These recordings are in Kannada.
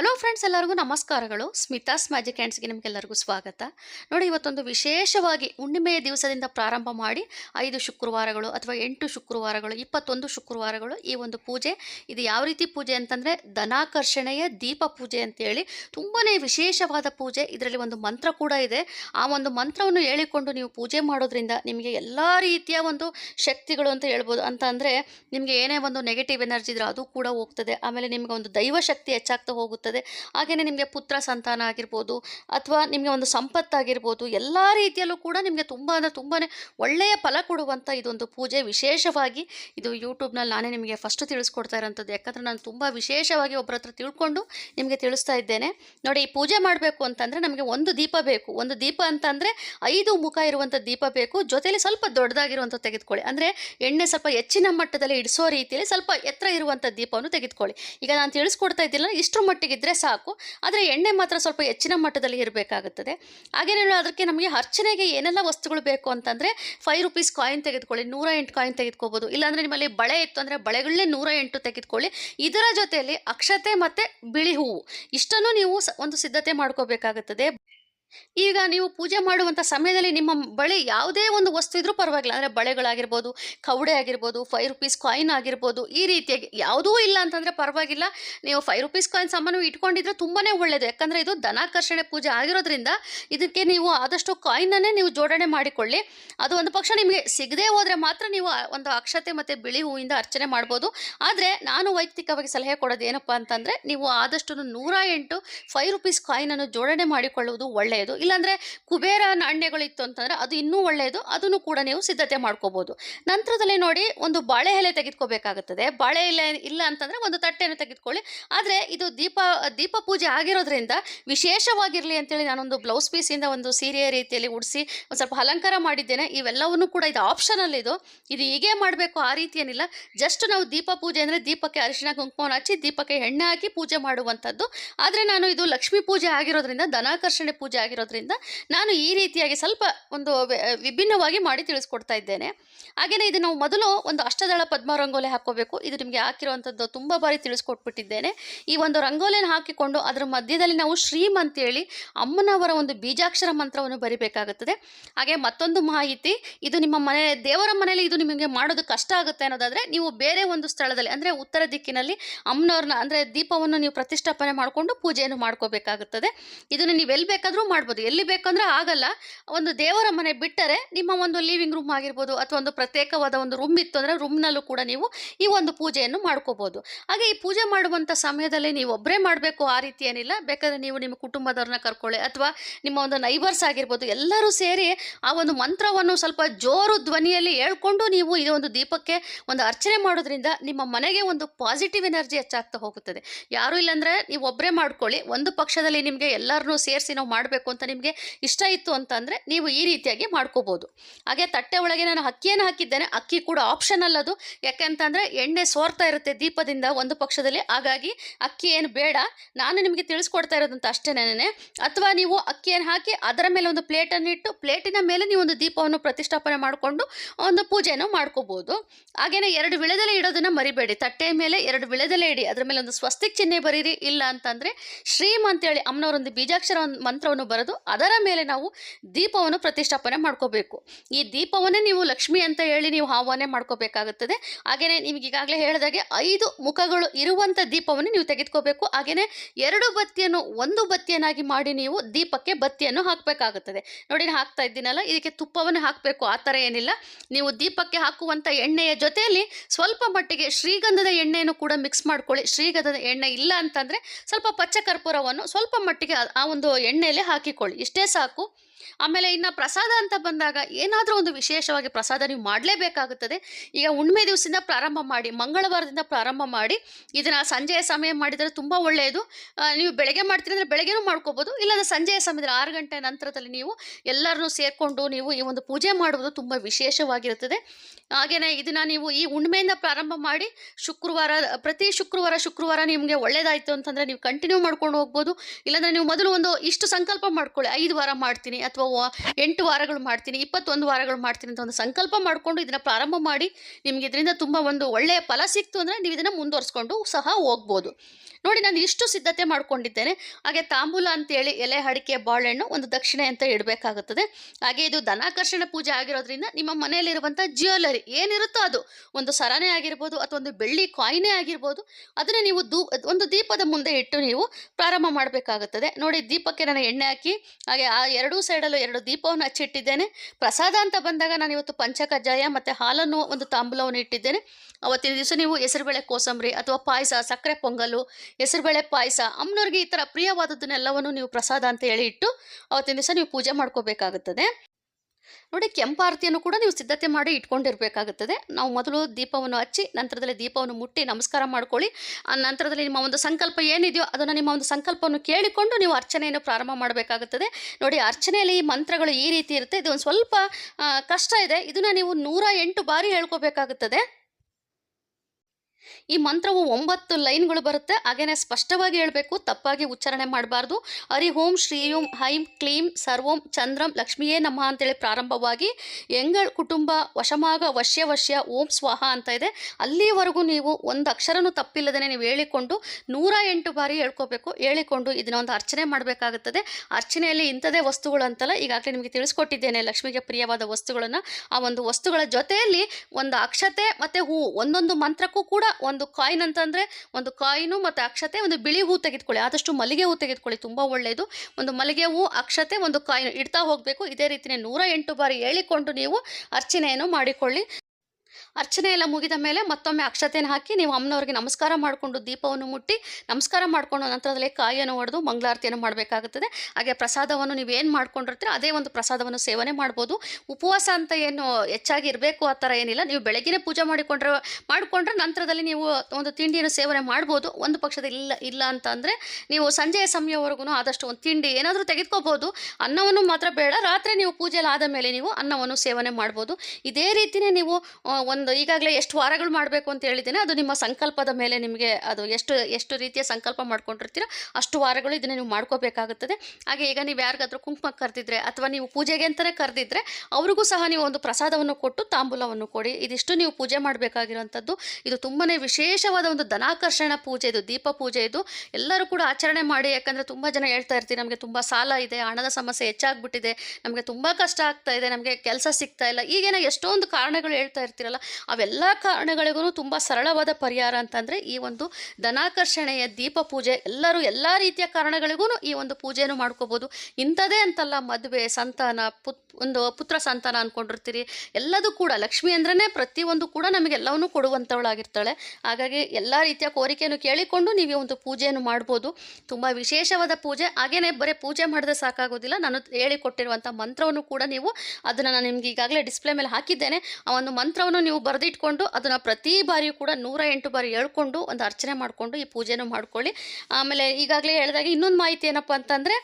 ಹಲೋ ಫ್ರೆಂಡ್ಸ್ ಎಲ್ಲರಿಗೂ ನಮಸ್ಕಾರಗಳು. ಸ್ಮಿತಾಸ್ ಮ್ಯಾಜಿಕ್ ಹ್ಯಾಂಡ್ಸ್ಗೆ ನಿಮಗೆಲ್ಲರಿಗೂ ಸ್ವಾಗತ. ನೋಡಿ, ಇವತ್ತೊಂದು ವಿಶೇಷವಾಗಿ ಹುಣ್ಣಿಮೆಯ ದಿವಸದಿಂದ ಪ್ರಾರಂಭ ಮಾಡಿ ಐದು ಶುಕ್ರವಾರಗಳು ಅಥವಾ ಎಂಟು ಶುಕ್ರವಾರಗಳು, ಇಪ್ಪತ್ತೊಂದು ಶುಕ್ರವಾರಗಳು ಈ ಒಂದು ಪೂಜೆ. ಇದು ಯಾವ ರೀತಿ ಪೂಜೆ ಅಂತಂದರೆ ಧನಾಕರ್ಷಣೆಯ ದೀಪ ಪೂಜೆ ಅಂತೇಳಿ ತುಂಬಾ ವಿಶೇಷವಾದ ಪೂಜೆ. ಇದರಲ್ಲಿ ಒಂದು ಮಂತ್ರ ಕೂಡ ಇದೆ. ಆ ಒಂದು ಮಂತ್ರವನ್ನು ಹೇಳಿಕೊಂಡು ನೀವು ಪೂಜೆ ಮಾಡೋದ್ರಿಂದ ನಿಮಗೆ ಎಲ್ಲ ರೀತಿಯ ಒಂದು ಶಕ್ತಿಗಳು ಅಂತ ಹೇಳ್ಬೋದು. ಅಂತ ನಿಮಗೆ ಏನೇ ಒಂದು ನೆಗೆಟಿವ್ ಎನರ್ಜಿ ಇದ್ರೆ ಅದು ಕೂಡ ಹೋಗ್ತದೆ. ಆಮೇಲೆ ನಿಮಗೆ ಒಂದು ದೈವ ಶಕ್ತಿ ಹೆಚ್ಚಾಗ್ತಾ ಹೋಗುತ್ತದೆ ಹಾಗೆಯೇ ನಿಮಗೆ ಪುತ್ರ ಸಂತಾನ ಆಗಿರ್ಬೋದು ಅಥವಾ ನಿಮಗೆ ಒಂದು ಸಂಪತ್ತಾಗಿರ್ಬೋದು, ಎಲ್ಲ ರೀತಿಯಲ್ಲೂ ಕೂಡ ನಿಮಗೆ ತುಂಬ ಅಂದರೆ ತುಂಬಾ ಒಳ್ಳೆಯ ಫಲ ಕೊಡುವಂಥ ಇದೊಂದು ಪೂಜೆ. ವಿಶೇಷವಾಗಿ ಇದು ಯೂಟ್ಯೂಬ್ನಲ್ಲಿ ನಾನೇ ನಿಮಗೆ ಫಸ್ಟ್ ತಿಳಿಸ್ಕೊಡ್ತಾ ಇರೋಂಥದ್ದು. ಯಾಕಂದರೆ ನಾನು ತುಂಬ ವಿಶೇಷವಾಗಿ ಒಬ್ಬರ ಹತ್ರ ತಿಳ್ಕೊಂಡು ನಿಮಗೆ ತಿಳಿಸ್ತಾ ಇದ್ದೇನೆ. ನೋಡಿ, ಈ ಪೂಜೆ ಮಾಡಬೇಕು ಅಂತಂದರೆ ನಮಗೆ ಒಂದು ದೀಪ ಬೇಕು. ಒಂದು ದೀಪ ಅಂತಂದರೆ ಐದು ಮುಖ ಇರುವಂಥ ದೀಪ ಬೇಕು. ಜೊತೆಯಲ್ಲಿ ಸ್ವಲ್ಪ ದೊಡ್ಡದಾಗಿರುವಂಥ ತೆಗೆದುಕೊಳ್ಳಿ. ಅಂದರೆ ಎಣ್ಣೆ ಸ್ವಲ್ಪ ಹೆಚ್ಚಿನ ಮಟ್ಟದಲ್ಲಿ ಇಡಿಸೋ ರೀತಿಯಲ್ಲಿ ಸ್ವಲ್ಪ ಎತ್ತರ ಇರುವಂಥ ದೀಪವನ್ನು ತೆಗೆದುಕೊಳ್ಳಿ. ಈಗ ನಾನು ತಿಳಿಸ್ಕೊಡ್ತಾ ಇದ್ದಿಲ್ಲ, ಇಷ್ಟರ ಮಟ್ಟಿಗಿದ್ರೆ ಸಾಕು. ಆದರೆ ಎಣ್ಣೆ ಮಾತ್ರ ಸ್ವಲ್ಪ ಹೆಚ್ಚಿನ ಮಟ್ಟದಲ್ಲಿ ಇರಬೇಕಾಗುತ್ತದೆ. ಹಾಗೇನೇ ಅದಕ್ಕೆ ನಮಗೆ ಅರ್ಚನೆಗೆ ಏನೆಲ್ಲ ವಸ್ತುಗಳು ಬೇಕು ಅಂತಂದರೆ ಫೈವ್ ರುಪೀಸ್ ಕಾಯಿನ್ ತೆಗೆದುಕೊಳ್ಳಿ, ನೂರ ಎಂಟು ಕಾಯಿನ್ ತೆಗೆದುಕೋಬೋದು. ಇಲ್ಲಾಂದರೆ ನಿಮ್ಮಲ್ಲಿ ಬಳೆ ಇತ್ತು ಅಂದರೆ ಬಳೆಗಳನ್ನೇ ನೂರ ಎಂಟು ತೆಗೆದುಕೊಳ್ಳಿ. ಇದರ ಜೊತೆಯಲ್ಲಿ ಅಕ್ಷತೆ ಮತ್ತು ಬಿಳಿ ಹೂವು, ಇಷ್ಟನ್ನು ನೀವು ಒಂದು ಸಿದ್ಧತೆ ಮಾಡ್ಕೋಬೇಕಾಗುತ್ತದೆ. ಈಗ ನೀವು ಪೂಜೆ ಮಾಡುವಂಥ ಸಮಯದಲ್ಲಿ ನಿಮ್ಮ ಬಳಿ ಯಾವುದೇ ಒಂದು ವಸ್ತು ಇದ್ರೂ ಪರವಾಗಿಲ್ಲ. ಅಂದರೆ ಬಳೆಗಳಾಗಿರ್ಬೋದು, ಕವಡೆ ಆಗಿರ್ಬೋದು ಫೈವ್ ರುಪೀಸ್ ಕಾಯಿನ್ ಆಗಿರ್ಬೋದು, ಈ ರೀತಿಯಾಗಿ ಯಾವುದೂ ಇಲ್ಲ ಅಂತಂದರೆ ಪರವಾಗಿಲ್ಲ. ನೀವು ಫೈವ್ ರುಪೀಸ್ ಕಾಯಿನ್ ಸಾಮಾನು ಇಟ್ಕೊಂಡಿದ್ರೆ ತುಂಬಾ ಒಳ್ಳೆಯದು ಯಾಕಂದರೆ ಇದು ಧನಾಕರ್ಷಣೆ ಪೂಜೆ ಆಗಿರೋದ್ರಿಂದ ಇದಕ್ಕೆ ನೀವು ಆದಷ್ಟು ಕಾಯಿನನ್ನೇ ನೀವು ಜೋಡಣೆ ಮಾಡಿಕೊಳ್ಳಿ. ಅದು ಒಂದು ಪಕ್ಷ ನಿಮಗೆ ಸಿಗದೇ ಹೋದರೆ ಮಾತ್ರ ನೀವು ಒಂದು ಅಕ್ಷತೆ ಮತ್ತು ಬಿಳಿ ಹೂವಿಂದ ಅರ್ಚನೆ ಮಾಡ್ಬೋದು. ಆದರೆ ನಾನು ವೈಯಕ್ತಿಕವಾಗಿ ಸಲಹೆ ಕೊಡೋದು ಏನಪ್ಪ ಅಂತಂದರೆ ನೀವು ಆದಷ್ಟು ನೂರ ಎಂಟು ಫೈವ್ ರುಪೀಸ್ ಕಾಯಿನನ್ನು ಜೋಡಣೆ ಮಾಡಿಕೊಳ್ಳುವುದು ಒಳ್ಳೆಯದು. ಇಲ್ಲಾಂದರೆ ಕುಬೇರ ನಾಣ್ಯಗಳಿತ್ತು ಅಂತಂದರೆ ಅದು ಇನ್ನೂ ಒಳ್ಳೆಯದು. ಅದನ್ನು ಕೂಡ ನೀವು ಸಿದ್ಧತೆ ಮಾಡ್ಕೋಬೋದು. ನಂತರದಲ್ಲಿ ನೋಡಿ ಒಂದು ಬಾಳೆ ಎಲೆ ತೆಗೆದುಕೋಬೇಕಾಗುತ್ತದೆ. ಬಾಳೆ ಎಲೆ ಇಲ್ಲ ಅಂತಂದರೆ ಒಂದು ತಟ್ಟೆಯನ್ನು ತೆಗೆದುಕೊಳ್ಳಿ. ಆದರೆ ಇದು ದೀಪ ದೀಪ ಪೂಜೆ ಆಗಿರೋದ್ರಿಂದ ವಿಶೇಷವಾಗಿರಲಿ ಅಂತೇಳಿ ನಾನೊಂದು ಬ್ಲೌಸ್ ಪೀಸಿಂದ ಒಂದು ಸೀರೆಯ ರೀತಿಯಲ್ಲಿ ಉಡಿಸಿ ಒಂದು ಸ್ವಲ್ಪ ಅಲಂಕಾರ ಮಾಡಿದ್ದೇನೆ. ಇವೆಲ್ಲವನ್ನು ಕೂಡ ಇದು ಆಪ್ಷನಲ್ ಇದು. ಇದು ಹೀಗೆ ಮಾಡಬೇಕು ಆ ರೀತಿ ಏನಿಲ್ಲ ಜಸ್ಟ್ ನಾವು ದೀಪ ಪೂಜೆ ಅಂದರೆ ದೀಪಕ್ಕೆ ಅರಿಶಿನ ಕುಂಕುಮವನ್ನು ಹಚ್ಚಿ ದೀಪಕ್ಕೆ ಎಣ್ಣೆ ಹಾಕಿ ಪೂಜೆ ಮಾಡುವಂಥದ್ದು. ಆದರೆ ನಾನು ಇದು ಲಕ್ಷ್ಮೀ ಪೂಜೆ ಆಗಿರೋದ್ರಿಂದ ಧನಾಕರ್ಷಣೆ ಪೂಜೆ ಆಗಿರೋದ್ರಿಂದ ನಾನು ಈ ರೀತಿಯಾಗಿ ಸ್ವಲ್ಪ ಒಂದು ವಿಭಿನ್ನವಾಗಿ ಮಾಡಿ ತಿಳಿಸ್ಕೊಡ್ತಾ ಇದ್ದೇನೆ. ಹಾಗೆಯೇ ಇದು ನಾವು ಮೊದಲು ಒಂದು ಅಷ್ಟದಳ ಪದ್ಮ ರಂಗೋಲೆ ಹಾಕೋಬೇಕು ಇದು ನಿಮಗೆ ಹಾಕಿರುವಂಥದ್ದು ತುಂಬ ಬಾರಿ ತಿಳಿಸ್ಕೊಟ್ಬಿಟ್ಟಿದ್ದೇನೆ. ಈ ಒಂದು ರಂಗೋಲೆಯನ್ನು ಹಾಕಿಕೊಂಡು ಅದರ ಮಧ್ಯದಲ್ಲಿ ನಾವು ಶ್ರೀಮ್ ಅಂತೇಳಿ ಅಮ್ಮನವರ ಒಂದು ಬೀಜಾಕ್ಷರ ಮಂತ್ರವನ್ನು ಬರಿಬೇಕಾಗುತ್ತದೆ. ಹಾಗೆ ಮತ್ತೊಂದು ಮಾಹಿತಿ, ಇದು ನಿಮ್ಮ ಮನೆ, ದೇವರ ಮನೆಯಲ್ಲಿ ಇದು ನಿಮಗೆ ಮಾಡೋದು ಕಷ್ಟ ಆಗುತ್ತೆ ಅನ್ನೋದಾದರೆ ನೀವು ಬೇರೆ ಒಂದು ಸ್ಥಳದಲ್ಲಿ, ಅಂದರೆ ಉತ್ತರ ದಿಕ್ಕಿನಲ್ಲಿ ಅಮ್ಮನವ್ರನ್ನ, ಅಂದರೆ ದೀಪವನ್ನು ನೀವು ಪ್ರತಿಷ್ಠಾಪನೆ ಮಾಡಿಕೊಂಡು ಪೂಜೆಯನ್ನು ಮಾಡ್ಕೋಬೇಕಾಗುತ್ತದೆ. ಇದನ್ನು ನೀವು ಎಲ್ಲಿ ಬೇಕಾದರೂ ಮಾಡ್ಬೋದು. ಎಲ್ಲಿ ಬೇಕಂದ್ರೆ ಆಗಲ್ಲ. ಒಂದು ದೇವರ ಮನೆ ಬಿಟ್ಟರೆ ನಿಮ್ಮ ಒಂದು ಲಿವಿಂಗ್ ರೂಮ್ ಆಗಿರ್ಬೋದು ಅಥವಾ ಒಂದು ಪ್ರತ್ಯೇಕವಾದ ಒಂದು ರೂಮ್ ಇತ್ತು ಅಂದರೆ ರೂಮ್ನಲ್ಲೂ ಕೂಡ ನೀವು ಈ ಒಂದು ಪೂಜೆಯನ್ನು ಮಾಡ್ಕೋಬೋದು. ಹಾಗೆ ಈ ಪೂಜೆ ಮಾಡುವಂಥ ಸಮಯದಲ್ಲಿ ನೀವು ಒಬ್ಬರೇ ಮಾಡಬೇಕು ಆ ರೀತಿ ಏನಿಲ್ಲ. ಬೇಕಾದರೆ ನೀವು ನಿಮ್ಮ ಕುಟುಂಬದವ್ರನ್ನ ಕರ್ಕೊಳ್ಳಿ ಅಥವಾ ನಿಮ್ಮ ಒಂದು ನೈಬರ್ಸ್ ಆಗಿರ್ಬೋದು ಎಲ್ಲರೂ ಸೇರಿ ಆ ಒಂದು ಮಂತ್ರವನ್ನು ಸ್ವಲ್ಪ ಜೋರು ಧ್ವನಿಯಲ್ಲಿ ಹೇಳ್ಕೊಂಡು ನೀವು ಈ ಒಂದು ದೀಪಕ್ಕೆ ಒಂದು ಅರ್ಚನೆ ಮಾಡೋದ್ರಿಂದ ನಿಮ್ಮ ಮನೆಗೆ ಒಂದು ಪಾಸಿಟಿವ್ ಎನರ್ಜಿ ಹೆಚ್ಚಾಗ್ತಾ ಹೋಗುತ್ತದೆ. ಯಾರೂ ಇಲ್ಲಾಂದರೆ ನೀವು ಒಬ್ಬರೇ ಮಾಡ್ಕೊಳ್ಳಿ. ಒಂದು ಪಕ್ಷದಲ್ಲಿ ನಿಮಗೆ ಎಲ್ಲರನ್ನೂ ಸೇರಿಸಿ ನಾವು ಮಾಡಬೇಕು ಅಂತ ನಿಮಗೆ ಇಷ್ಟ ಇತ್ತು ಅಂತಂದರೆ ನೀವು ಈ ರೀತಿಯಾಗಿ ಮಾಡ್ಕೋಬೋದು. ಹಾಗೆ ತಟ್ಟೆ ಒಳಗೆ ನಾನು ಅಕ್ಕಿಯನ್ನು ಹಾಕಿದ್ದೇನೆ. ಅಕ್ಕಿ ಕೂಡ ಆಪ್ಷನಲ್ ಅದು. ಯಾಕೆಂತಂದರೆ ಎಣ್ಣೆ ಸೋರ್ತಾ ಇರುತ್ತೆ ದೀಪದಿಂದ ಒಂದು ಪಕ್ಷದಲ್ಲಿ. ಹಾಗಾಗಿ ಅಕ್ಕಿ ಏನು ಬೇಡ. ನಾನು ನಿಮಗೆ ತಿಳಿಸ್ಕೊಡ್ತಾ ಇರೋದಂತ ಅಷ್ಟೇನೇನೆ ಅಥವಾ ನೀವು ಅಕ್ಕಿಯನ್ನು ಹಾಕಿ ಅದರ ಮೇಲೆ ಒಂದು ಪ್ಲೇಟನ್ನು ಇಟ್ಟು ಪ್ಲೇಟಿನ ಮೇಲೆ ನೀವು ಒಂದು ದೀಪವನ್ನು ಪ್ರತಿಷ್ಠಾಪನೆ ಮಾಡಿಕೊಂಡು ಒಂದು ಪೂಜೆಯನ್ನು ಮಾಡ್ಕೋಬೋದು. ಹಾಗೆಯೇ ಎರಡು ವಿಳೆದೆಲೆ ಇಡೋದನ್ನು ಮರಿಬೇಡಿ. ತಟ್ಟೆಯ ಮೇಲೆ ಎರಡು ವಿಳೆದೆಲೆ ಇಡಿ. ಅದರ ಮೇಲೆ ಒಂದು ಸ್ವಸ್ತಿಕ್ ಚಿಹ್ನೆ ಬರೀರಿ. ಇಲ್ಲ ಅಂತಂದರೆ ಶ್ರೀಮ್ ಅಂತೇಳಿ ಅಮ್ಮನವರೊಂದು ಬೀಜಾಕ್ಷರ ಮಂತ್ರವನ್ನು ಬರೆದು ಅದರ ಮೇಲೆ ನಾವು ದೀಪವನ್ನು ಪ್ರತಿಷ್ಠಾಪನೆ ಮಾಡ್ಕೋಬೇಕು. ಈ ದೀಪವನ್ನೇ ನೀವು ಲಕ್ಷ್ಮಿ ಅಂತ ಹೇಳಿ ನೀವು ಆಹ್ವಾನ ಮಾಡ್ಕೋಬೇಕಾಗುತ್ತದೆ. ಹಾಗೆಯೇ ನಿಮಗೆ ಈಗಾಗಲೇ ಹೇಳಿದಾಗೆ ಐದು ಮುಖಗಳು ಇರುವಂಥ ದೀಪವನ್ನು ನೀವು ತೆಗೆದುಕೋಬೇಕು. ಹಾಗೆಯೇ ಎರಡು ಬತ್ತಿಯನ್ನು ಒಂದು ಬತ್ತಿಯನ್ನಾಗಿ ಮಾಡಿ ನೀವು ದೀಪಕ್ಕೆ ಬತ್ತಿಯನ್ನು ಹಾಕಬೇಕಾಗುತ್ತದೆ. ನೋಡಿ ಹಾಕ್ತಾ ಇದ್ದೀನಲ್ಲ, ಇದಕ್ಕೆ ತುಪ್ಪವನ್ನು ಹಾಕಬೇಕು, ಆ ಥರ ಏನಿಲ್ಲ. ನೀವು ದೀಪಕ್ಕೆ ಹಾಕುವಂಥ ಎಣ್ಣೆಯ ಜೊತೆಯಲ್ಲಿ ಸ್ವಲ್ಪ ಮಟ್ಟಿಗೆ ಶ್ರೀಗಂಧದ ಎಣ್ಣೆಯನ್ನು ಕೂಡ ಮಿಕ್ಸ್ ಮಾಡ್ಕೊಳ್ಳಿ. ಶ್ರೀಗಂಧದ ಎಣ್ಣೆ ಇಲ್ಲ ಅಂತಂದರೆ ಸ್ವಲ್ಪ ಪಚ್ಚ ಕರ್ಪೂರವನ್ನು ಸ್ವಲ್ಪ ಮಟ್ಟಿಗೆ ಆ- ಒಂದು ಎಣ್ಣೆಯಲ್ಲಿ ಹಾಕಿಕೊಳ್ಳಿ. ಇಷ್ಟೇ ಸಾಕು. ಆಮೇಲೆ ಇನ್ನು ಪ್ರಸಾದ ಅಂತ ಬಂದಾಗ ಏನಾದರೂ ಒಂದು ವಿಶೇಷವಾಗಿ ಪ್ರಸಾದ ನೀವು ಮಾಡಲೇಬೇಕಾಗುತ್ತದೆ. ಈಗ ಹುಣ್ಣಿಮೆ ದಿವಸದಿಂದ ಪ್ರಾರಂಭ ಮಾಡಿ, ಮಂಗಳವಾರದಿಂದ ಪ್ರಾರಂಭ ಮಾಡಿ, ಇದನ್ನು ಸಂಜೆಯ ಸಮಯ ಮಾಡಿದರೆ ತುಂಬ ಒಳ್ಳೆಯದು. ನೀವು ಬೆಳಗ್ಗೆ ಮಾಡ್ತೀರಿ ಅಂದರೆ ಬೆಳಗ್ಗೆನೂ ಮಾಡ್ಕೋಬೋದು. ಇಲ್ಲಾಂದರೆ ಸಂಜೆಯ ಸಮಯದಲ್ಲಿ ಆರು ಗಂಟೆ ನಂತರದಲ್ಲಿ ನೀವು ಎಲ್ಲರನ್ನೂ ಸೇರಿಕೊಂಡು ನೀವು ಈ ಒಂದು ಪೂಜೆ ಮಾಡುವುದು ತುಂಬ ವಿಶೇಷವಾಗಿರುತ್ತದೆ. ಹಾಗೆಯೇ ಇದನ್ನು ನೀವು ಈ ಹುಣ್ಣಿಮೆಯಿಂದ ಪ್ರಾರಂಭ ಮಾಡಿ, ಶುಕ್ರವಾರ, ಪ್ರತಿ ಶುಕ್ರವಾರ ಶುಕ್ರವಾರ ನಿಮಗೆ ಒಳ್ಳೆಯದಾಯಿತು ಅಂತಂದರೆ ನೀವು ಕಂಟಿನ್ಯೂ ಮಾಡ್ಕೊಂಡು ಹೋಗ್ಬೋದು. ಇಲ್ಲಾಂದರೆ ನೀವು ಮೊದಲು ಒಂದು ಇಷ್ಟು ಸಂಕಲ್ಪ ಮಾಡ್ಕೊಳ್ಳಿ, ಐದು ವಾರ ಮಾಡ್ತೀನಿ ಅಥವಾ ಎಂಟು ವಾರಗಳು ಮಾಡ್ತೀನಿ, ಇಪ್ಪತ್ತೊಂದು ವಾರಗಳು ಮಾಡ್ತೀನಿ ಅಂತ ಒಂದು ಸಂಕಲ್ಪ ಮಾಡಿಕೊಂಡು ಇದನ್ನು ಪ್ರಾರಂಭ ಮಾಡಿ, ನಿಮಗೆ ಇದರಿಂದ ತುಂಬ ಒಂದು ಒಳ್ಳೆಯ ಫಲ ಸಿಕ್ತು ಅಂದರೆ ನೀವು ಇದನ್ನು ಮುಂದುವರಿಸ್ಕೊಂಡು ಸಹ ಹೋಗ್ಬೋದು. ನೋಡಿ, ನಾನು ಇಷ್ಟು ಸಿದ್ಧತೆ ಮಾಡ್ಕೊಂಡಿದ್ದೇನೆ. ಹಾಗೆ ತಾಂಬೂಲ ಅಂತೇಳಿ ಎಲೆ, ಅಡಿಕೆ, ಬಾಳೆಹಣ್ಣು ಒಂದು ದಕ್ಷಿಣೆ ಅಂತ ಇಡಬೇಕಾಗುತ್ತದೆ. ಹಾಗೆ ಇದು ಧನಾಕರ್ಷಣ ಪೂಜೆ ಆಗಿರೋದ್ರಿಂದ ನಿಮ್ಮ ಮನೆಯಲ್ಲಿರುವಂಥ ಜ್ಯುವೆಲರಿ ಏನಿರುತ್ತೋ ಅದು, ಒಂದು ಸರನೆ ಆಗಿರ್ಬೋದು ಅಥವಾ ಒಂದು ಬೆಳ್ಳಿ ಕಾಯಿನೇ ಆಗಿರ್ಬೋದು, ಅದನ್ನು ನೀವು ದೂ ಒಂದು ದೀಪದ ಮುಂದೆ ಇಟ್ಟು ನೀವು ಪ್ರಾರಂಭ ಮಾಡಬೇಕಾಗುತ್ತದೆ. ನೋಡಿ, ದೀಪಕ್ಕೆ ನಾನು ಎಣ್ಣೆ ಹಾಗೆ ಆ ಎರಡೂ ಸೈಡಲ್ಲೂ ಎರಡು ದೀಪವನ್ನು ಹಚ್ಚಿಟ್ಟಿದ್ದೇನೆ. ಪ್ರಸಾದ ಅಂತ ಬಂದಾಗ ನಾನು ಇವತ್ತು ಪಂಚಕಜ್ಜಾಯ ಮತ್ತು ಹಾಲನ್ನು ಒಂದು ತಾಂಬೂಲವನ್ನು ಇಟ್ಟಿದ್ದೇನೆ. ಅವತ್ತಿನ ದಿವಸ ನೀವು ಹೆಸರುಬೇಳೆ ಕೋಸಂಬರಿ ಅಥವಾ ಪಾಯಸ, ಸಕ್ಕರೆ ಪೊಂಗಲು, ಹೆಸರುಬೇಳೆ ಪಾಯಸ ಅಮ್ಮನವ್ರಿಗೆ ಈ ಥರ ಪ್ರಿಯವಾದದ್ದನ್ನೆಲ್ಲವನ್ನು ನೀವು ಪ್ರಸಾದ ಅಂತ ಹೇಳಿ ಇಟ್ಟು ಅವತ್ತಿನ ದಿವಸ ನೀವು ಪೂಜೆ ಮಾಡ್ಕೋಬೇಕಾಗುತ್ತದೆ. ನೋಡಿ ಕೆಂಪಾರತಿಯನ್ನು ಕೂಡ ನೀವು ಸಿದ್ಧತೆ ಮಾಡಿ ಇಟ್ಕೊಂಡಿರಬೇಕಾಗುತ್ತದೆ. ನಾವು ಮೊದಲು ದೀಪವನ್ನು ಹಚ್ಚಿ, ನಂತರದಲ್ಲಿ ದೀಪವನ್ನು ಮುಟ್ಟಿ ನಮಸ್ಕಾರ ಮಾಡ್ಕೊಳ್ಳಿ. ಆ ನಂತರದಲ್ಲಿ ನಿಮ್ಮ ಒಂದು ಸಂಕಲ್ಪ ಏನಿದೆಯೋ ಅದನ್ನು ನಿಮ್ಮ ಒಂದು ಸಂಕಲ್ಪವನ್ನು ಕೇಳಿಕೊಂಡು ನೀವು ಅರ್ಚನೆಯನ್ನು ಪ್ರಾರಂಭ ಮಾಡಬೇಕಾಗುತ್ತದೆ. ನೋಡಿ ಅರ್ಚನೆಯಲ್ಲಿ ಈ ಮಂತ್ರಗಳು ಈ ರೀತಿ ಇರುತ್ತೆ. ಇದು ಒಂದು ಸ್ವಲ್ಪ ಕಷ್ಟ ಇದೆ. ಇದನ್ನು ನೀವು ನೂರ ಎಂಟು ಬಾರಿ ಹೇಳ್ಕೋಬೇಕಾಗುತ್ತದೆ. ಈ ಮಂತ್ರವು ಒಂಬತ್ತು ಲೈನ್ಗಳು ಬರುತ್ತೆ. ಹಾಗೇನೆ ಸ್ಪಷ್ಟವಾಗಿ ಹೇಳಬೇಕು, ತಪ್ಪಾಗಿ ಉಚ್ಚಾರಣೆ ಮಾಡಬಾರ್ದು. ಹರಿ ಓಂ, ಶ್ರೀ ಓಂ, ಹೈಂ, ಕ್ಲೀಂ, ಸರ್ವಂ, ಚಂದ್ರಂ, ಲಕ್ಷ್ಮಿಯೇ ನಮಃ ಅಂತೇಳಿ ಪ್ರಾರಂಭವಾಗಿ ಎಂಗಳ್ ಕುಟುಂಬ ವಶಮಾಗ ವಶ್ಯ ವಶ್ಯ, ಓಂ ಸ್ವಾಹ ಅಂತ ಇದೆ. ಅಲ್ಲಿವರೆಗೂ ನೀವು ಒಂದು ಅಕ್ಷರನೂ ತಪ್ಪಿಲ್ಲದೇ ನೀವು ಹೇಳಿಕೊಂಡು ನೂರ ಎಂಟು ಬಾರಿ ಹೇಳ್ಕೋಬೇಕು. ಹೇಳಿಕೊಂಡು ಇದನ್ನ ಒಂದು ಅರ್ಚನೆ ಮಾಡಬೇಕಾಗುತ್ತದೆ. ಅರ್ಚನೆಯಲ್ಲಿ ಇಂಥದೇ ವಸ್ತುಗಳು ಅಂತಲ್ಲ ಈಗಾಗಲೇ ನಿಮಗೆ ತಿಳಿಸ್ಕೊಟ್ಟಿದ್ದೇನೆ ಲಕ್ಷ್ಮಿಗೆ ಪ್ರಿಯವಾದ ವಸ್ತುಗಳನ್ನು. ಆ ಒಂದು ವಸ್ತುಗಳ ಜೊತೆಯಲ್ಲಿ ಒಂದು ಅಕ್ಷತೆ ಮತ್ತು ಹೂ ಒಂದೊಂದು ಮಂತ್ರಕ್ಕೂ ಕೂಡ ಒಂದು ಕಾಯಿನ್ ಅಂತಂದರೆ ಒಂದು ಕಾಯಿನು ಮತ್ತು ಅಕ್ಷತೆ ಒಂದು ಬಿಳಿ ಹೂ ತೆಗೆದುಕೊಳ್ಳಿ. ಆದಷ್ಟು ಮಲ್ಲಿಗೆ ಹೂ ತೆಗೆದುಕೊಳ್ಳಿ, ತುಂಬ ಒಳ್ಳೆಯದು ಒಂದು ಮಲ್ಲಿಗೆ ಹೂ, ಅಕ್ಷತೆ, ಒಂದು ಕಾಯಿನ್ ಇಡ್ತಾ ಹೋಗಬೇಕು. ಇದೇ ರೀತಿಯೇ ನೂರ ಎಂಟು ಬಾರಿ ಹೇಳಿಕೊಂಡು ನೀವು ಅರ್ಚನೆಯನ್ನು ಮಾಡಿಕೊಳ್ಳಿ. ಅರ್ಚನೆ ಎಲ್ಲ ಮುಗಿದ ಮೇಲೆ ಮತ್ತೊಮ್ಮೆ ಅಕ್ಷತೆಯನ್ನು ಹಾಕಿ ನೀವು ಅಮ್ಮನವ್ರಿಗೆ ನಮಸ್ಕಾರ ಮಾಡಿಕೊಂಡು ದೀಪವನ್ನು ಮುಟ್ಟಿ ನಮಸ್ಕಾರ ಮಾಡಿಕೊಂಡು ನಂತರದಲ್ಲಿ ಕಾಯಿಯನ್ನು ಹೊಡೆದು ಮಂಗಳಾರತಿಯನ್ನು ಮಾಡಬೇಕಾಗುತ್ತದೆ. ಹಾಗೆ ಪ್ರಸಾದವನ್ನು ನೀವು ಏನು ಮಾಡ್ಕೊಂಡಿರ್ತೀರೋ ಅದೇ ಒಂದು ಪ್ರಸಾದವನ್ನು ಸೇವನೆ ಮಾಡ್ಬೋದು. ಉಪವಾಸ ಅಂತ ಏನು ಹೆಚ್ಚಾಗಿ ಇರಬೇಕು ಆ ಥರ ಏನಿಲ್ಲ. ನೀವು ಬೆಳಗ್ಗೆನೇ ಪೂಜೆ ಮಾಡಿಕೊಂಡ್ರೆ ಮಾಡಿಕೊಂಡ್ರೆ ನಂತರದಲ್ಲಿ ನೀವು ಒಂದು ತಿಂಡಿಯನ್ನು ಸೇವನೆ ಮಾಡ್ಬೋದು. ಒಂದು ಪಕ್ಷದ ಇಲ್ಲ ಇಲ್ಲ ಅಂತ ಅಂದರೆ ನೀವು ಸಂಜೆಯ ಸಮಯವರೆಗೂ ಆದಷ್ಟು ಒಂದು ತಿಂಡಿ ಏನಾದರೂ ತೆಗೆದುಕೋಬೋದು. ಅನ್ನವನ್ನು ಮಾತ್ರ ಬೇಡ. ರಾತ್ರಿ ನೀವು ಪೂಜೆಲ್ಲ ಆದ ಮೇಲೆ ನೀವು ಅನ್ನವನ್ನು ಸೇವನೆ ಮಾಡ್ಬೋದು. ಇದೇ ರೀತಿಯೇ ನೀವು ಒಂದು ಈಗಾಗಲೇ ಎಷ್ಟು ವಾರಗಳು ಮಾಡಬೇಕು ಅಂತ ಹೇಳಿದ್ದೀನಿ, ಅದು ನಿಮ್ಮ ಸಂಕಲ್ಪದ ಮೇಲೆ ನಿಮಗೆ ಅದು ಎಷ್ಟು ಎಷ್ಟು ರೀತಿಯ ಸಂಕಲ್ಪ ಮಾಡ್ಕೊಂಡಿರ್ತೀರೋ ಅಷ್ಟು ವಾರಗಳು ಇದನ್ನು ನೀವು ಮಾಡ್ಕೋಬೇಕಾಗುತ್ತದೆ. ಹಾಗೆ ಈಗ ನೀವು ಯಾರಿಗಾದರೂ ಕುಂಕುಮ ಕರೆದಿದ್ರೆ ಅಥವಾ ನೀವು ಪೂಜೆಗೆ ಅಂತಲೇ ಕರೆದಿದ್ರೆ ಅವರಿಗೂ ಸಹ ನೀವು ಒಂದು ಪ್ರಸಾದವನ್ನು ಕೊಟ್ಟು ತಾಂಬೂಲವನ್ನು ಕೊಡಿ. ಇದಿಷ್ಟು ನೀವು ಪೂಜೆ ಮಾಡಬೇಕಾಗಿರುವಂಥದ್ದು. ಇದು ತುಂಬಾ ವಿಶೇಷವಾದ ಒಂದು ಧನಾಕರ್ಷಣ ಪೂಜೆ, ಇದು ದೀಪ ಪೂಜೆ, ಇದು ಎಲ್ಲರೂ ಕೂಡ ಆಚರಣೆ ಮಾಡಿ, ಯಾಕಂದರೆ ತುಂಬ ಜನ ಹೇಳ್ತಾ ಇರ್ತೀವಿ, ನಮಗೆ ತುಂಬ ಸಾಲ ಇದೆ, ಹಣದ ಸಮಸ್ಯೆ ಹೆಚ್ಚಾಗ್ಬಿಟ್ಟಿದೆ, ನಮಗೆ ತುಂಬ ಕಷ್ಟ ಆಗ್ತಾ ಇದೆ, ನಮಗೆ ಕೆಲಸ ಸಿಗ್ತಾ ಇಲ್ಲ. ಈಗೇನೋ ಎಷ್ಟೊಂದು ಕಾರಣಗಳು ಹೇಳ್ತಾ ಇರ್ತೀರಲ್ಲ ಅವೆಲ್ಲ ಕಾರಣಗಳಿಗೂ ತುಂಬ ಸರಳವಾದ ಪರಿಹಾರ ಅಂತಂದರೆ ಈ ಒಂದು ಧನಾಕರ್ಷಣೆಯ ದೀಪ ಪೂಜೆ. ಎಲ್ಲರೂ ಎಲ್ಲ ರೀತಿಯ ಕಾರಣಗಳಿಗೂ ಈ ಒಂದು ಪೂಜೆಯನ್ನು ಮಾಡ್ಕೋಬೋದು. ಇಂಥದೇ ಅಂತಲ್ಲ ಮದುವೆ, ಸಂತಾನ, ಪುತ್, ಒಂದು ಪುತ್ರ ಸಂತಾನ ಅಂದ್ಕೊಂಡಿರ್ತೀರಿ ಎಲ್ಲದೂ ಕೂಡ ಲಕ್ಷ್ಮಿ ಅಂದ್ರೇ ಪ್ರತಿಯೊಂದು ಕೂಡ ನಮಗೆಲ್ಲವನ್ನೂ ಕೊಡುವಂಥವಳಾಗಿರ್ತಾಳೆ ಹಾಗಾಗಿ ಎಲ್ಲ ರೀತಿಯ ಕೋರಿಕೆಯನ್ನು ಕೇಳಿಕೊಂಡು ನೀವು ಒಂದು ಪೂಜೆಯನ್ನು ಮಾಡ್ಬೋದು. ತುಂಬ ವಿಶೇಷವಾದ ಪೂಜೆ. ಹಾಗೇನೇ ಬರೀ ಪೂಜೆ ಮಾಡಿದ್ರೆ ಸಾಕಾಗೋದಿಲ್ಲ. ನಾನು ಹೇಳಿಕೊಟ್ಟಿರುವಂಥ ಮಂತ್ರವನ್ನು ಕೂಡ ನೀವು ಅದನ್ನು ನಾನು ನಿಮ್ಗೆ ಈಗಾಗಲೇ ಡಿಸ್ಪ್ಲೇ ಮೇಲೆ ಹಾಕಿದ್ದೇನೆ. ಆ ಒಂದು ಮಂತ್ರವನ್ನು ನೀವು ಬರೆದಿಟ್ಕೊಂಡು ಅದನ್ನು ಪ್ರತಿ ಬಾರಿಯೂ ಕೂಡ ನೂರ ಎಂಟು ಬಾರಿ ಹೇಳ್ಕೊಂಡು ಒಂದು ಅರ್ಚನೆ ಮಾಡಿಕೊಂಡು ಈ ಪೂಜೆನೂ ಮಾಡ್ಕೊಳ್ಳಿ. ಆಮೇಲೆ ಈಗಾಗಲೇ ಹೇಳಿದಾಗ ಇನ್ನೊಂದು ಮಾಹಿತಿ ಏನಪ್ಪ ಅಂತಂದರೆ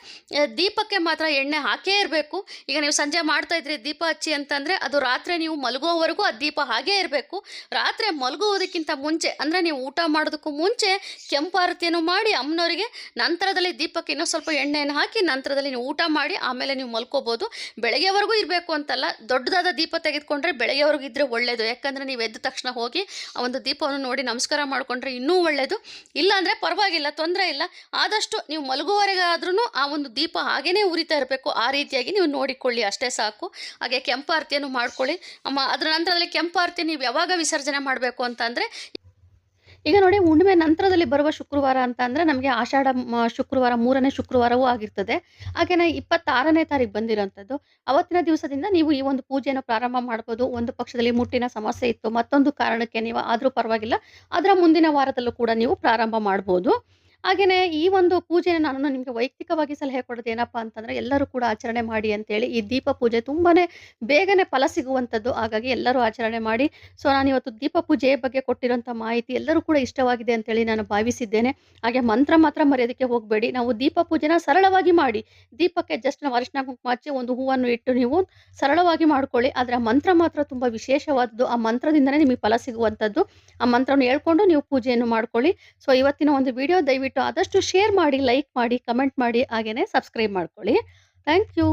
ದೀಪಕ್ಕೆ ಮಾತ್ರ ಎಣ್ಣೆ ಹಾಕೇ ಇರಬೇಕು. ಈಗ ನೀವು ಸಂಜೆ ಮಾಡ್ತಾ ಇದ್ರಿ ದೀಪ ಹಚ್ಚಿ ಅಂತಂದರೆ ಅದು ರಾತ್ರಿ ನೀವು ಮಲಗುವವರೆಗೂ ಆ ದೀಪ ಹಾಗೇ ಇರಬೇಕು. ರಾತ್ರಿ ಮಲಗುವುದಕ್ಕಿಂತ ಮುಂಚೆ, ಅಂದರೆ ನೀವು ಊಟ ಮಾಡೋದಕ್ಕೂ ಮುಂಚೆ ಕೆಂಪಾರತಿಯನ್ನು ಮಾಡಿ ಅಮ್ಮನವರಿಗೆ, ನಂತರದಲ್ಲಿ ದೀಪಕ್ಕೆ ಇನ್ನೂ ಸ್ವಲ್ಪ ಎಣ್ಣೆಯನ್ನು ಹಾಕಿ ನಂತರದಲ್ಲಿ ನೀವು ಊಟ ಮಾಡಿ ಆಮೇಲೆ ನೀವು ಮಲ್ಕೋಬೋದು. ಬೆಳಗ್ಗೆವರೆಗೂ ಇರಬೇಕು ಅಂತಲ್ಲ, ದೊಡ್ಡದಾದ ದೀಪ ತೆಗೆದುಕೊಂಡ್ರೆ ಬೆಳಗ್ಗೆವರೆಗೂ ಇದ್ದರೆ ಒಳ್ಳೆಯದು ಯಾಕಂದರೆ ನೀವು ಎದ್ದ ತಕ್ಷಣ ಹೋಗಿ ಆ ಒಂದು ದೀಪವನ್ನು ನೋಡಿ ನಮಸ್ಕಾರ ಮಾಡಿಕೊಂಡ್ರೆ ಇನ್ನೂ ಒಳ್ಳೆಯದು ಇಲ್ಲಾಂದರೆ ಪರವಾಗಿಲ್ಲ, ತೊಂದರೆ ಇಲ್ಲ. ಆದಷ್ಟು ನೀವು ಮಲಗುವವರೆಗಾದ್ರೂ ಆ ಒಂದು ದೀಪ ಹಾಗೇ ಉರಿತಾ ಇರಬೇಕು. ಆ ರೀತಿಯಾಗಿ ನೀವು ನೋಡಿಕೊಳ್ಳಿ, ಅಷ್ಟೇ ಸಾಕು. ಹಾಗೆ ಕೆಂಪಾರತಿಯನ್ನು ಮಾಡ್ಕೊಳ್ಳಿ. ಅಮ್ಮ, ಅದರ ನಂತರದಲ್ಲಿ ಕೆಂಪಾರತಿ ನೀವು ಯಾವಾಗ ವಿಸರ್ಜನೆ ಮಾಡಬೇಕು ಅಂತಂದರೆ ಈಗ ನೋಡಿ ಹುಣ್ಣಿಮೆ ನಂತರದಲ್ಲಿ ಬರುವ ಶುಕ್ರವಾರ ಅಂತ ಅಂದರೆ ನಮಗೆ ಆಷಾಢ ಶುಕ್ರವಾರ ಮೂರನೇ ಶುಕ್ರವಾರವೂ ಆಗಿರ್ತದೆ. ಹಾಗೆಯೇ ಇಪ್ಪತ್ತಾರನೇ ತಾರೀಕು ಬಂದಿರೋಂಥದ್ದು. ಅವತ್ತಿನ ದಿವಸದಿಂದ ನೀವು ಈ ಒಂದು ಪೂಜೆಯನ್ನು ಪ್ರಾರಂಭ ಮಾಡ್ಬೋದು. ಒಂದು ಪಕ್ಷದಲ್ಲಿ ಮುಟ್ಟಿನ ಸಮಸ್ಯೆ ಇತ್ತು. ಮತ್ತೊಂದು ಕಾರಣಕ್ಕೆ ನೀವು ಆದರೂ ಪರವಾಗಿಲ್ಲ. ಅದರ ಮುಂದಿನ ವಾರದಲ್ಲೂ ಕೂಡ ನೀವು ಪ್ರಾರಂಭ ಮಾಡ್ಬೋದು. ಹಾಗೆಯೇ ಈ ಒಂದು ಪೂಜೆನ ನಾನು ನಿಮಗೆ ವೈಯಕ್ತಿಕವಾಗಿ ಸಲಹೆ ಕೊಡೋದು ಏನಪ್ಪ ಅಂತಂದರೆ ಎಲ್ಲರೂ ಕೂಡ ಆಚರಣೆ ಮಾಡಿ ಅಂತೇಳಿ ಈ ದೀಪ ಪೂಜೆ ತುಂಬಾ ಬೇಗನೆ ಫಲ ಸಿಗುವಂಥದ್ದು. ಹಾಗಾಗಿ ಎಲ್ಲರೂ ಆಚರಣೆ ಮಾಡಿ. ಸೊ, ನಾನು ಇವತ್ತು ದೀಪ ಪೂಜೆಯ ಬಗ್ಗೆ ಕೊಟ್ಟಿರೋಂಥ ಮಾಹಿತಿ ಎಲ್ಲರೂ ಕೂಡ ಇಷ್ಟವಾಗಿದೆ ಅಂತೇಳಿ ನಾನು ಭಾವಿಸಿದ್ದೇನೆ. ಹಾಗೆ ಮಂತ್ರ ಮಾತ್ರ ಮರೆಯೋದಕ್ಕೆ ಹೋಗಬೇಡಿ. ನಾವು ದೀಪ ಪೂಜೆನ ಸರಳವಾಗಿ ಮಾಡಿ. ದೀಪಕ್ಕೆ ಜಸ್ಟ್ ನಾವು ಅರಿಶಿನ ಕುಂಕುಮ ಹಚ್ಚಿ ಒಂದು ಹೂವನ್ನು ಇಟ್ಟು ನೀವು ಸರಳವಾಗಿ ಮಾಡ್ಕೊಳ್ಳಿ. ಆದರೆ ಆ ಮಂತ್ರ ಮಾತ್ರ ತುಂಬ ವಿಶೇಷವಾದದ್ದು. ಆ ಮಂತ್ರದಿಂದನೇ ನಿಮಗೆ ಫಲ ಸಿಗುವಂಥದ್ದು. ಆ ಮಂತ್ರವನ್ನು ಹೇಳ್ಕೊಂಡು ನೀವು ಪೂಜೆಯನ್ನು ಮಾಡ್ಕೊಳ್ಳಿ. ಸೊ, ಇವತ್ತಿನ ಒಂದು ವಿಡಿಯೋ ಆದಷ್ಟು ಶೇರ್ ಮಾಡಿ ಲೈಕ್ ಮಾಡಿ ಕಮೆಂಟ್ ಮಾಡಿ ಹಾಗೆಯೇ ಸಬ್ಸ್ಕ್ರೈಬ್ ಮಾಡ್ಕೊಳ್ಳಿ. Thank you